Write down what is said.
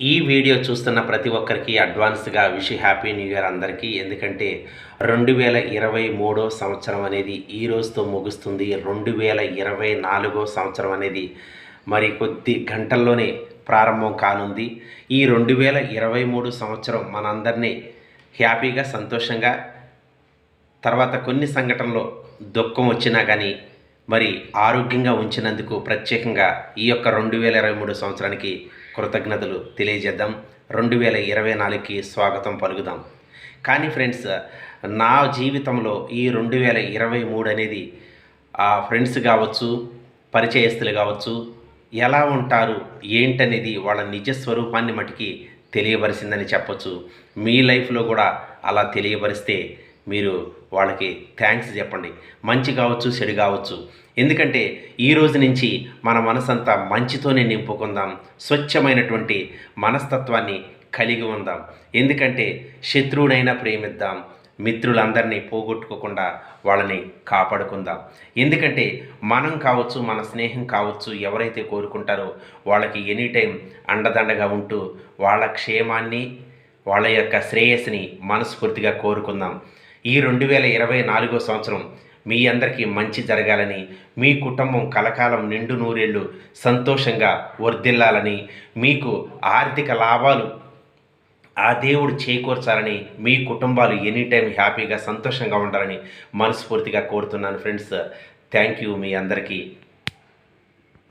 ఈ వీడియో చూస్తున్న ప్రతి ఒక్కరికి అడ్వాన్స్గా విష్ హ్యాపీ న్యూ ఇయర్ అందరికీ. ఎందుకంటే రెండు వేల ఇరవై మూడో సంవత్సరం అనేది ఈ రోజుతో ముగుస్తుంది. రెండు వేల ఇరవై నాలుగో సంవత్సరం అనేది మరి కొద్ది గంటల్లోనే ప్రారంభం కానుంది. ఈ రెండు వేల ఇరవై మూడు సంవత్సరం మనందరినీ హ్యాపీగా సంతోషంగా తర్వాత కొన్ని సంఘటనలో దుఃఖం వచ్చినా కానీ మరి ఆరోగ్యంగా ఉంచినందుకు ప్రత్యేకంగా ఈ యొక్క రెండు వేల ఇరవై మూడు సంవత్సరానికి కృతజ్ఞతలు తెలియజేద్దాం. రెండు వేల ఇరవై నాలుగుకి స్వాగతం పలుకుదాం. కానీ ఫ్రెండ్స్ నా జీవితంలో ఈ రెండు వేల ఇరవై మూడు అనేది ఆ ఫ్రెండ్స్ కావచ్చు పరిచయస్తులు కావచ్చు ఎలా ఉంటారు ఏంటనేది వాళ్ళ నిజ స్వరూపాన్ని మటుకి తెలియబరిసిందని చెప్పచ్చు. మీ లైఫ్లో కూడా అలా తెలియబరిస్తే మీరు వాళ్ళకి థ్యాంక్స్ చెప్పండి. మంచి కావచ్చు చెడు కావచ్చు. ఎందుకంటే ఈ రోజు నుంచి మన మనసంతా మంచితోనే నింపుకుందాం. స్వచ్ఛమైనటువంటి మనస్తత్వాన్ని కలిగి ఉందాం. ఎందుకంటే శత్రువునైనా ప్రేమిద్దాం. మిత్రులందరినీ పోగొట్టుకోకుండా వాళ్ళని కాపాడుకుందాం. ఎందుకంటే మనం కావచ్చు మన స్నేహం కావచ్చు ఎవరైతే కోరుకుంటారో వాళ్ళకి ఎనీ టైం అండదండగా ఉంటూ వాళ్ళ క్షేమాన్ని వాళ్ళ యొక్క శ్రేయస్సుని మనస్ఫూర్తిగా కోరుకుందాం. ఈ రెండు వేల ఇరవై నాలుగో సంవత్సరం మీ అందరికీ మంచి జరగాలని మీ కుటుంబం కలకాలం నిండు నూరేళ్ళు సంతోషంగా వర్ధిల్లాలని మీకు ఆర్థిక లాభాలు ఆ దేవుడు చేకూర్చాలని మీ కుటుంబాలు ఎనీ టైం హ్యాపీగా సంతోషంగా ఉండాలని మనస్ఫూర్తిగా కోరుతున్నాను ఫ్రెండ్స్. థ్యాంక్ యూ మీ అందరికీ.